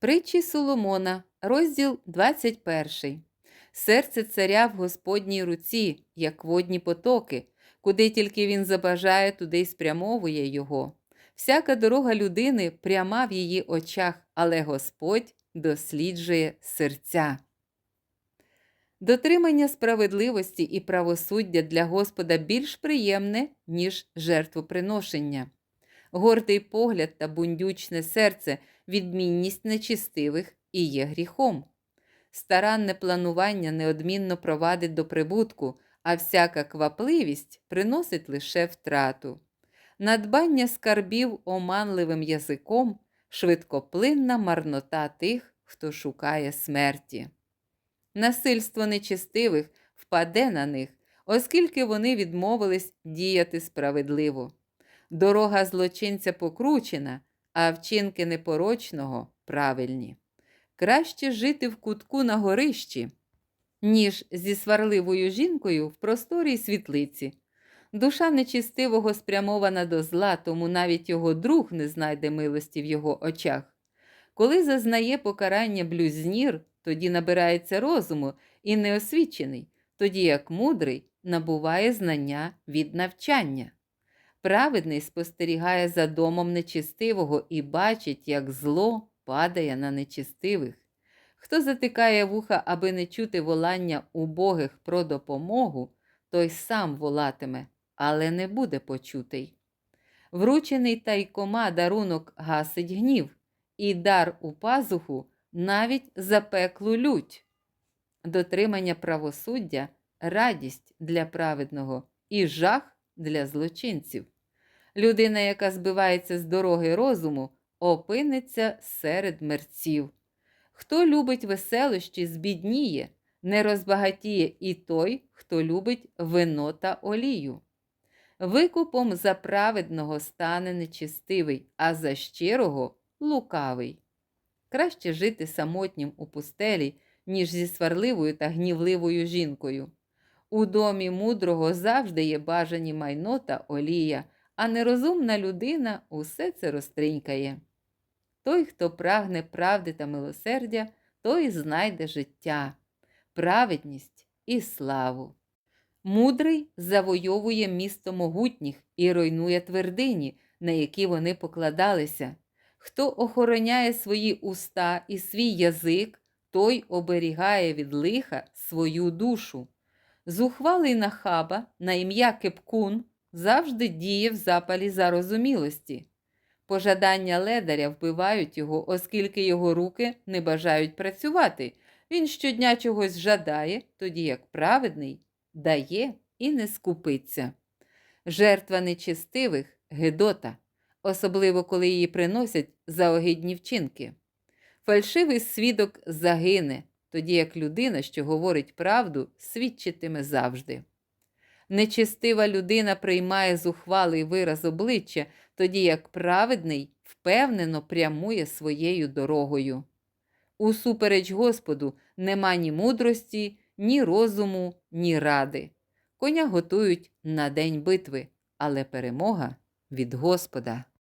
Притчі Соломона, розділ 21. Серце царя в Господній руці, як водні потоки, куди тільки він забажає, туди й спрямовує його. Всяка дорога людини пряма в її очах, але Господь досліджує серця. Дотримання справедливості і правосуддя для Господа більш приємне, ніж жертвоприношення. Гордий погляд та бундючне серце відмінність нечистивих і є гріхом. Старанне планування неодмінно провадить до прибутку, а всяка квапливість приносить лише втрату. Надбання скарбів оманливим язиком швидкоплинна марнота тих, хто шукає смерті. Насильство нечистивих впаде на них, оскільки вони відмовились діяти справедливо. Дорога злочинця покручена, а вчинки непорочного правильні. Краще жити в кутку на горищі, ніж зі сварливою жінкою в просторій світлиці. Душа нечистивого спрямована до зла, тому навіть його друг не знайде милості в його очах. Коли зазнає покарання блюзнір, тоді набирається розуму і неосвічений, тоді як мудрий набуває знання від навчання. Праведний спостерігає за домом нечистивого і бачить, як зло падає на нечистивих. Хто затикає вуха, аби не чути волання убогих про допомогу, той сам волатиме, але не буде почутий. Вручений тайкома дарунок гасить гнів, і дар у пазуху навіть запеклу лють. Дотримання правосуддя радість для праведного і жах для злочинців. Людина, яка збивається з дороги розуму, опиниться серед мерців. Хто любить веселощі, збідніє, не розбагатіє і той, хто любить вино та олію. Викупом за праведного стане нечистивий, а за щирого лукавий. Краще жити самотнім у пустелі, ніж зі сварливою та гнівливою жінкою. У домі мудрого завжди є бажані майно та олія, а нерозумна людина усе це розтринькає. Той, хто прагне правди та милосердя, той знайде життя, праведність і славу. Мудрий завойовує місто могутніх і руйнує твердині, на які вони покладалися. Хто охороняє свої уста і свій язик, той оберігає від лиха свою душу. Зухвалий нахаба на ім'я Кепкун завжди діє в запалі зарозумілості. Пожадання ледаря вбивають його, оскільки його руки не бажають працювати. Він щодня чогось жадає, тоді як праведний дає і не скупиться. Жертва нечистивих гидота, особливо коли її приносять за огидні вчинки. Фальшивий свідок загине, тоді як людина, що говорить правду, свідчитиме завжди. Нечистива людина приймає зухвалий вираз обличчя, тоді як праведний впевнено прямує своєю дорогою. Усупереч Господу нема ні мудрості, ні розуму, ні ради. Коня готують на день битви, але перемога від Господа.